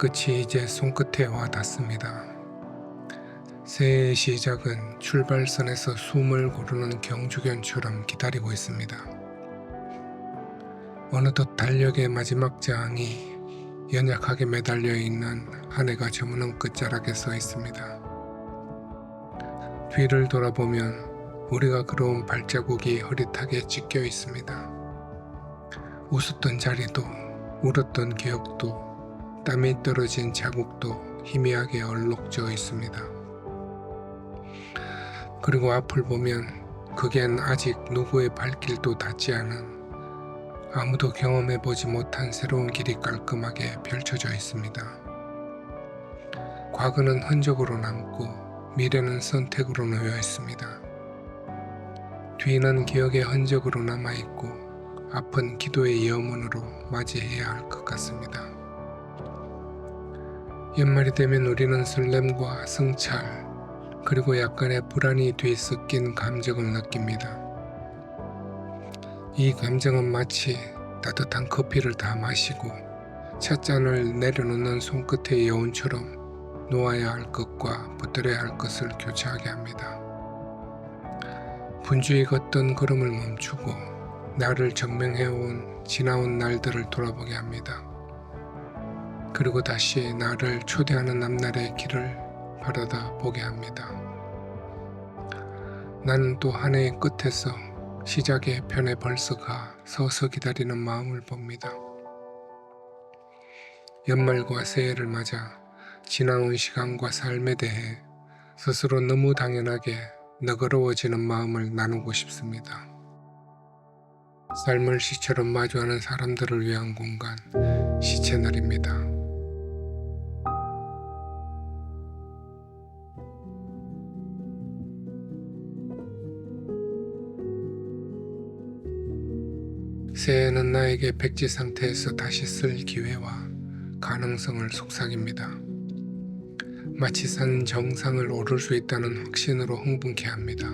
끝이 이제 손끝에 와 닿습니다. 새해의 시작은 출발선에서 숨을 고르는 경주견처럼 기다리고 있습니다. 어느덧 달력의 마지막 장이 연약하게 매달려 있는 한 해가 저무는 끝자락에 서 있습니다. 뒤를 돌아보면 우리가 걸어온 발자국이 흐릿하게 찢겨 있습니다. 웃었던 자리도 울었던 기억도 땀이 떨어진 자국도 희미하게 얼룩져 있습니다. 그리고 앞을 보면 그겐 아직 누구의 발길도 닿지 않은 아무도 경험해 보지 못한 새로운 길이 깔끔하게 펼쳐져 있습니다. 과거는 흔적으로 남고 미래는 선택으로 놓여 있습니다. 뒤는 기억의 흔적으로 남아 있고 앞은 기도의 염원으로 맞이해야 할 것 같습니다. 연말이 되면 우리는 설렘과 성찰 그리고 약간의 불안이 뒤섞인 감정을 느낍니다. 이 감정은 마치 따뜻한 커피를 다 마시고 찻잔을 내려놓는 손끝의 여운처럼 놓아야 할 것과 붙들어야 할 것을 교차하게 합니다. 분주히 걷던 걸음을 멈추고 나를 증명해온 지나온 날들을 돌아보게 합니다. 그리고 다시 나를 초대하는 앞날의 길을 바라다 보게 합니다. 나는 또 한 해의 끝에서 시작의 편에 벌써 가 서서 기다리는 마음을 봅니다. 연말과 새해를 맞아 지나온 시간과 삶에 대해 스스로 너무 당연하게 너그러워지는 마음을 나누고 싶습니다. 삶을 시처럼 마주하는 사람들을 위한 공간, 시채널입니다. 새해는 나에게 백지 상태에서 다시 쓸 기회와 가능성을 속삭입니다. 마치 산 정상을 오를 수 있다는 확신으로 흥분케 합니다.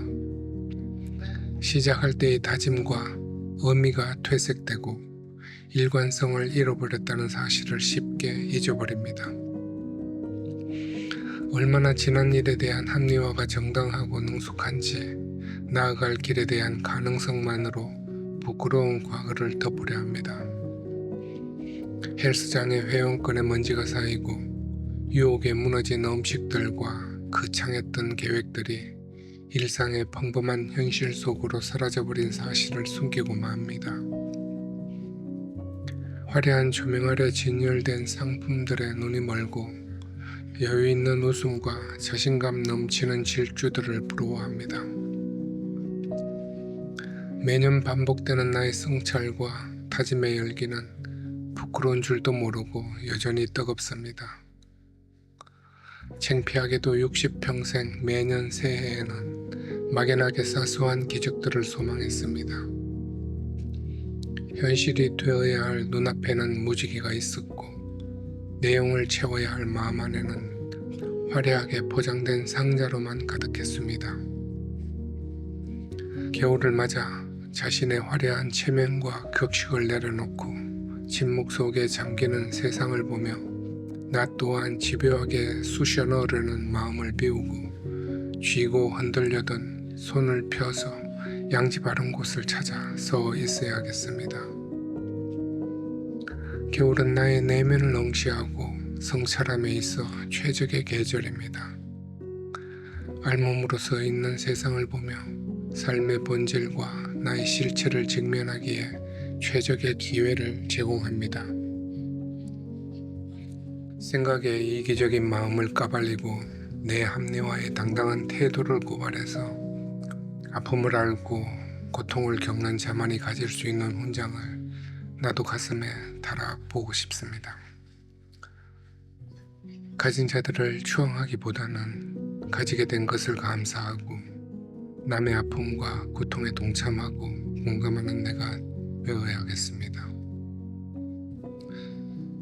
시작할 때의 다짐과 의미가 퇴색되고 일관성을 잃어버렸다는 사실을 쉽게 잊어버립니다. 얼마나 지난 일에 대한 합리화가 정당하고 능숙한지 나아갈 길에 대한 가능성만으로 부끄러운 과거를 덮으려 합니다. 헬스장의 회원권에 먼지가 쌓이고 유혹에 무너진 음식들과 거창했던 계획들이 일상의 평범한 현실 속으로 사라져버린 사실을 숨기고 맙니다. 화려한 조명 아래 진열된 상품들에 눈이 멀고 여유 있는 웃음과 자신감 넘치는 질주들을 부러워합니다. 매년 반복되는 나의 성찰과 다짐의 열기는 부끄러운 줄도 모르고 여전히 뜨겁습니다. 창피하게도 60평생 매년 새해에는 막연하게 사소한 기적들을 소망했습니다. 현실이 되어야 할 눈앞에는 무지개가 있었고 내용을 채워야 할 마음 안에는 화려하게 포장된 상자로만 가득했습니다. 겨울을 맞아 자신의 화려한 체면과 격식을 내려놓고 침묵 속에 잠기는 세상을 보며 나 또한 집요하게 쑤셔넣으려는 마음을 비우고 쥐고 흔들려던 손을 펴서 양지 바른 곳을 찾아 서 있어야겠습니다. 겨울은 나의 내면을 응시하고 성찰함에 있어 최적의 계절입니다. 알몸으로 서 있는 세상을 보며 삶의 본질과 나의 실체를 직면하기에 최적의 기회를 제공합니다. 생각에 이기적인 마음을 까발리고 내 합리화에 당당한 태도를 고발해서 아픔을 알고 고통을 겪는 자만이 가질 수 있는 훈장을 나도 가슴에 달아보고 싶습니다. 가진 자들을 추앙하기보다는 가지게 된 것을 감사하고 남의 아픔과 고통에 동참하고 공감하는 내가 되어야겠습니다.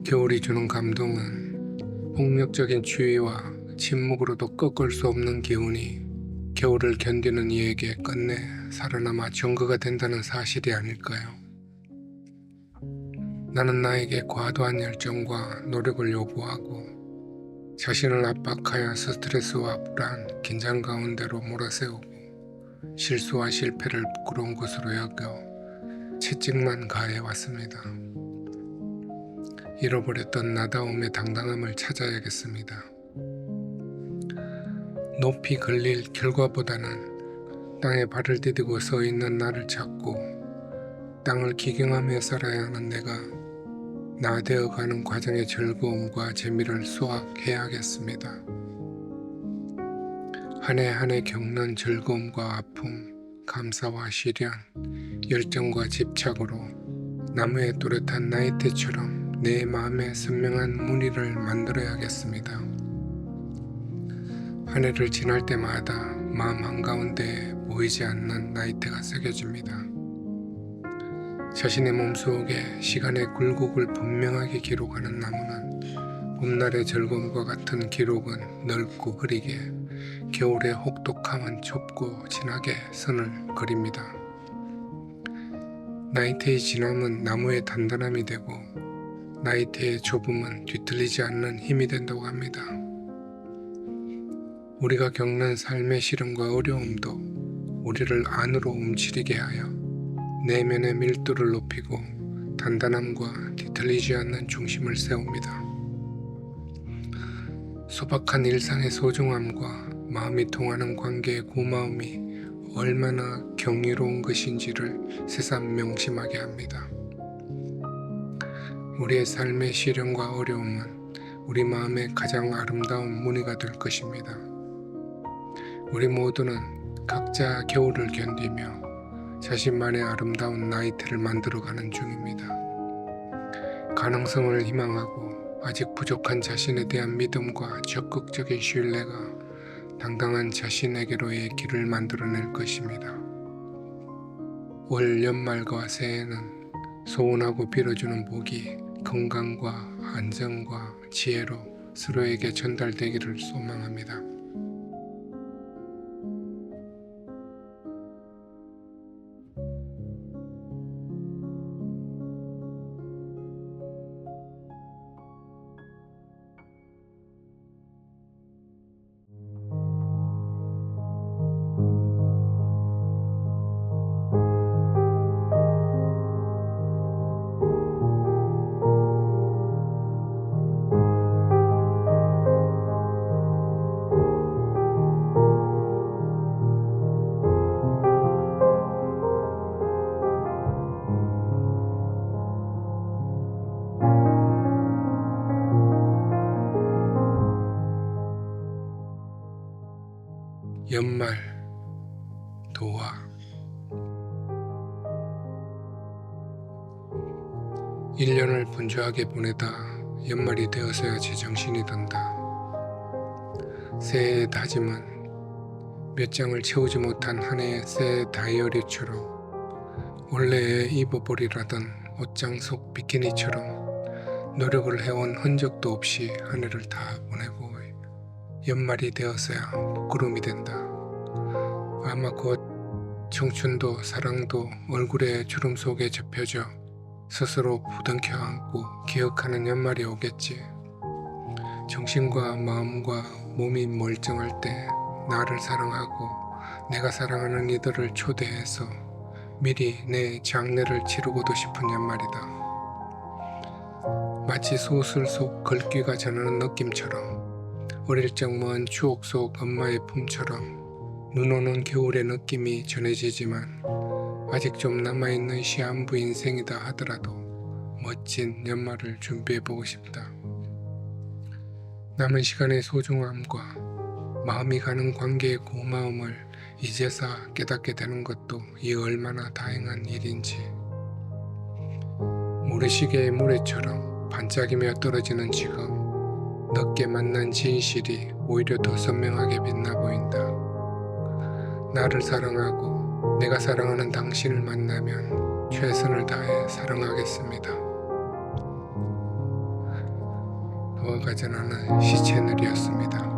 겨울이 주는 감동은 폭력적인 추위와 침묵으로도 꺾을 수 없는 기운이 겨울을 견디는 이에게 끝내 살아남아 증거가 된다는 사실이 아닐까요? 나는 나에게 과도한 열정과 노력을 요구하고 자신을 압박하여 스트레스와 불안, 긴장 가운데로 몰아세우고 실수와 실패를 부끄러운 것으로 여겨 채찍만 가해 왔습니다. 잃어버렸던 나다움의 당당함을 찾아야겠습니다. 높이 걸릴 결과보다는 땅에 발을 디디고 서 있는 나를 찾고 땅을 기경하며 살아야 하는 내가 나 되어가는 과정의 즐거움과 재미를 수확해야겠습니다. 한 해 한 해 겪는 즐거움과 아픔, 감사와 시련, 열정과 집착으로 나무에 또렷한 나이테처럼 내 마음에 선명한 무늬를 만들어야겠습니다. 한 해를 지날 때마다 마음 한가운데에 보이지 않는 나이테가 새겨집니다. 자신의 몸속에 시간의 굴곡을 분명하게 기록하는 나무는 봄날의 즐거움과 같은 기록은 넓고 흐리게 겨울의 혹독함은 좁고 진하게 선을 그립니다. 나이테의 진함은 나무의 단단함이 되고 나이테의 좁음은 뒤틀리지 않는 힘이 된다고 합니다. 우리가 겪는 삶의 시련과 어려움도 우리를 안으로 움츠리게 하여 내면의 밀도를 높이고 단단함과 뒤틀리지 않는 중심을 세웁니다. 소박한 일상의 소중함과 마음이 통하는 관계의 고마움이 얼마나 경이로운 것인지를 새삼 명심하게 합니다. 우리의 삶의 시련과 어려움은 우리 마음의 가장 아름다운 무늬가 될 것입니다. 우리 모두는 각자 겨울을 견디며 자신만의 아름다운 나이트를 만들어가는 중입니다. 가능성을 희망하고 아직 부족한 자신에 대한 믿음과 적극적인 신뢰가 당당한 자신에게로의 길을 만들어낼 것입니다. 올 연말과 새해는 소원하고 빌어주는 복이 건강과 안정과 지혜로 서로에게 전달되기를 소망합니다. 연말 도화 1년을 분주하게 보내다 연말이 되어서야 제정신이 든다. 새해의 다짐은 몇 장을 채우지 못한 한 해의 새 다이어리처럼 원래의 입어버리라던 옷장 속 비키니처럼 노력을 해온 흔적도 없이 한 해를 다 보내고 연말이 되어서야 부끄러움이 된다. 아마 곧 청춘도 사랑도 얼굴의 주름 속에 접혀져 스스로 부둥켜 안고 기억하는 연말이 오겠지. 정신과 마음과 몸이 멀쩡할 때 나를 사랑하고 내가 사랑하는 이들을 초대해서 미리 내 장례를 치르고도 싶은 연말이다. 마치 소설 속 글귀가 전하는 느낌처럼 어릴 적 먼 추억 속 엄마의 품처럼 눈 오는 겨울의 느낌이 전해지지만 아직 좀 남아있는 시한부 인생이다 하더라도 멋진 연말을 준비해보고 싶다. 남은 시간의 소중함과 마음이 가는 관계의 고마움을 이제서 깨닫게 되는 것도 이 얼마나 다행한 일인지 모래시계의 모래처럼 반짝이며 떨어지는 지금 늦게 만난 진실이 오히려 더 선명하게 빛나 보인다. 나를 사랑하고 내가 사랑하는 당신을 만나면 최선을 다해 사랑하겠습니다. 도화가 전하는 시채널이었습니다.